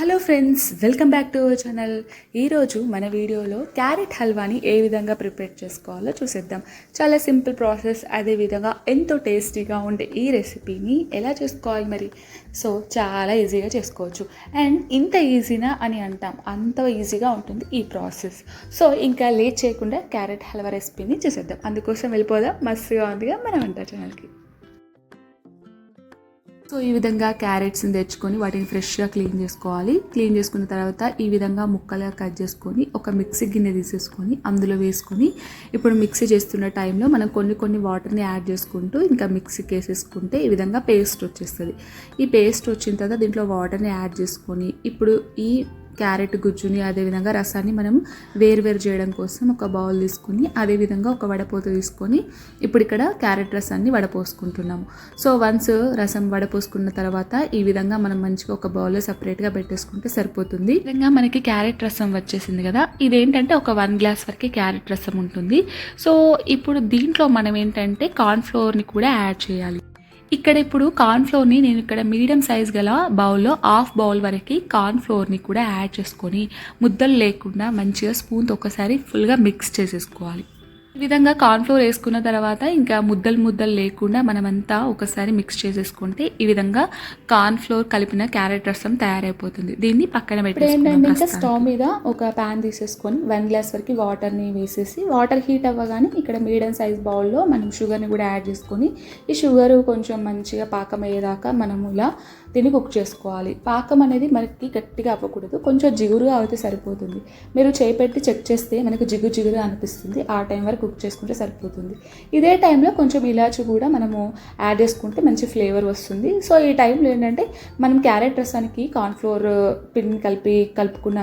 Hello friends welcome back to our channel ఈరోజు మన వీడియోలో క్యారెట్ హల్వాని ఏ విధంగా ప్రిపేర్ చేసుకోవాలో చూసేద్దాం. చాలా సింపుల్ ప్రాసెస్ అదేవిధంగా ఎంతో టేస్టీగా ఉండే ఈ రెసిపీని ఎలా చేసుకోవాలి మరి? సో చాలా ఈజీగా చేసుకోవచ్చు. అండ్ ఇంత ఈజీనా అని అంటాం. అంత ఈజీగా ఉంటుంది ఈ ప్రాసెస్. సో ఇంకా లేట్ చేయకుండా క్యారెట్ హల్వా రెసిపీని చూసేద్దాం. అందుకోసం వెళ్ళిపోదాం. మస్తుగా ఉందిగా మన వంట ఛానల్కి సో ఈ విధంగా క్యారెట్స్ని తెచ్చుకొని వాటిని ఫ్రెష్గా క్లీన్ చేసుకోవాలి. క్లీన్ చేసుకున్న తర్వాత ఈ విధంగా ముక్కలుగా కట్ చేసుకొని ఒక మిక్సీ గిన్నె తీసేసుకొని అందులో వేసుకొని ఇప్పుడు మిక్సీ చేస్తున్న టైంలో మనం కొన్ని కొన్ని వాటర్ని యాడ్ చేసుకుంటూ ఇంకా మిక్సీకి వేసేసుకుంటే ఈ విధంగా పేస్ట్ వచ్చేస్తుంది. ఈ పేస్ట్ వచ్చిన తర్వాత దీంట్లో వాటర్ని యాడ్ చేసుకొని ఇప్పుడు ఈ క్యారెట్ గుజ్జుని అదేవిధంగా రసాన్ని మనం వేరు వేరు చేయడం కోసం ఒక బౌల్ తీసుకుని అదేవిధంగా ఒక వడపోత తీసుకొని ఇప్పుడు ఇక్కడ క్యారెట్ రసాన్ని వడపోసుకుంటున్నాము. సో వన్స్ రసం వడపోసుకున్న తర్వాత ఈ విధంగా మనం మంచిగా ఒక బౌల్లో సపరేట్గా పెట్టేసుకుంటే సరిపోతుంది. ఈ విధంగా మనకి క్యారెట్ రసం వచ్చేసింది కదా ఇదేంటంటే ఒక వన్ గ్లాస్ వరకు క్యారెట్ రసం ఉంటుంది. సో ఇప్పుడు దీంట్లో మనం ఏంటంటే కార్న్ఫ్లోర్ని కూడా యాడ్ చేయాలి. ఇక్కడ ఇప్పుడు కార్న్ఫ్లోర్ని నేను ఇక్కడ మీడియం సైజ్ గల బౌల్లో హాఫ్ బౌల్ వరకు కార్న్ఫ్లోర్ని కూడా యాడ్ చేసుకొని ముద్దలు లేకుండా మంచిగా స్పూన్తో ఒకసారి ఫుల్గా మిక్స్ చేసేసుకోవాలి. ఈ విధంగా కార్న్ఫ్లోర్ వేసుకున్న తర్వాత ఇంకా ముద్దలు ముద్దలు లేకుండా మనమంతా ఒకసారి మిక్స్ చేసేసుకుంటే ఈ విధంగా కార్న్ఫ్లోర్ కలిపిన క్యారెట్ రసం తయారైపోతుంది. దీన్ని పక్కన ఇంకా స్టవ్ మీద ఒక ప్యాన్ తీసేసుకొని వన్ గ్లాస్ వరకు వాటర్ని వేసేసి వాటర్ హీట్ అవ్వగానే ఇక్కడ మీడియం సైజ్ బౌల్లో మనం షుగర్ని కూడా యాడ్ చేసుకొని ఈ షుగర్ కొంచెం మంచిగా పాకం అయ్యేదాకా మనము ఇలా దీన్ని కుక్ చేసుకోవాలి. పాకం అనేది మనకి గట్టిగా అవ్వకూడదు. కొంచెం జిగురుగా అయితే సరిపోతుంది. మీరు చేపెట్టి చెక్ చేస్తే మనకు జిగురు జిగురుగా అనిపిస్తుంది. ఆ టైం వరకు కుక్ చేసుకుంటే సరిపోతుంది. ఇదే టైంలో కొంచెం ఇలాచి కూడా మనము యాడ్ చేసుకుంటే మంచి ఫ్లేవర్ వస్తుంది. సో ఈ టైంలో ఏంటంటే మనం క్యారెట్ రసానికి కార్న్ఫ్లోర్ పిన్ కలిపి కలుపుకున్న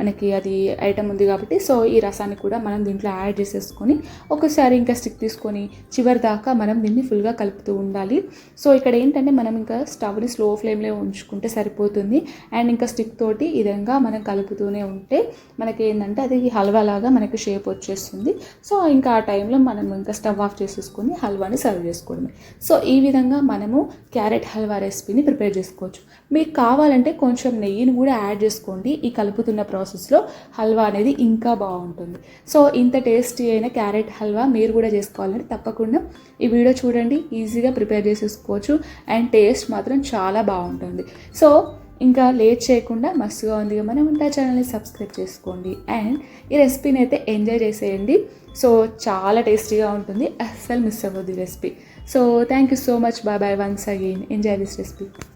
మనకి అది ఐటమ్ ఉంది కాబట్టి సో ఈ రసాన్ని కూడా మనం దీంట్లో యాడ్ చేసేసుకొని ఒకసారి ఇంకా స్టిక్ తీసుకొని చివరి దాకా మనం దీన్ని ఫుల్గా కలుపుతూ ఉండాలి. సో ఇక్కడ ఏంటంటే మనం ఇంకా స్టవ్ని స్లో ఫ్లేమ్లో ఉంచుకుంటే సరిపోతుంది. అండ్ ఇంకా స్టిక్ తోటి ఈ విధంగా మనం కలుపుతూనే ఉంటే మనకి ఏంటంటే అది హల్వా లాగా మనకి షేప్ వచ్చేస్తుంది. సో ఇంకా ఆ టైంలో మనం ఇంకా స్టవ్ ఆఫ్ చేసేసుకొని హల్వాని సర్వ్ చేసుకోవడమే. సో ఈ విధంగా మనము క్యారెట్ హల్వా రెసిపీని ప్రిపేర్ చేసుకోవచ్చు. మీకు కావాలంటే కొంచెం నెయ్యిని కూడా యాడ్ చేసుకోండి. ఈ కలుపుతున్న ప్రాసెస్లో హల్వా అనేది ఇంకా బాగుంటుంది. సో ఇంత టేస్టీ అయిన క్యారెట్ హల్వా మీరు కూడా చేసుకోవాలంటే తప్పకుండా ఈ వీడియో చూడండి. ఈజీగా ప్రిపేర్ చేసేసుకోవచ్చు. అండ్ టేస్ట్ మాత్రం చాలా బాగుంటుంది. సో ఇంకా లేట్ చేయకుండా మస్తుగా ఉంది మనం ఉంటా ఛానల్ని సబ్స్క్రైబ్ చేసుకోండి. అండ్ ఈ రెసిపీని అయితే ఎంజాయ్ చేసేయండి. సో చాలా టేస్టీగా ఉంటుంది. అస్సలు మిస్ అవ్వద్దు ఈ recipe. So thank you so much bye bye once again enjoy this recipe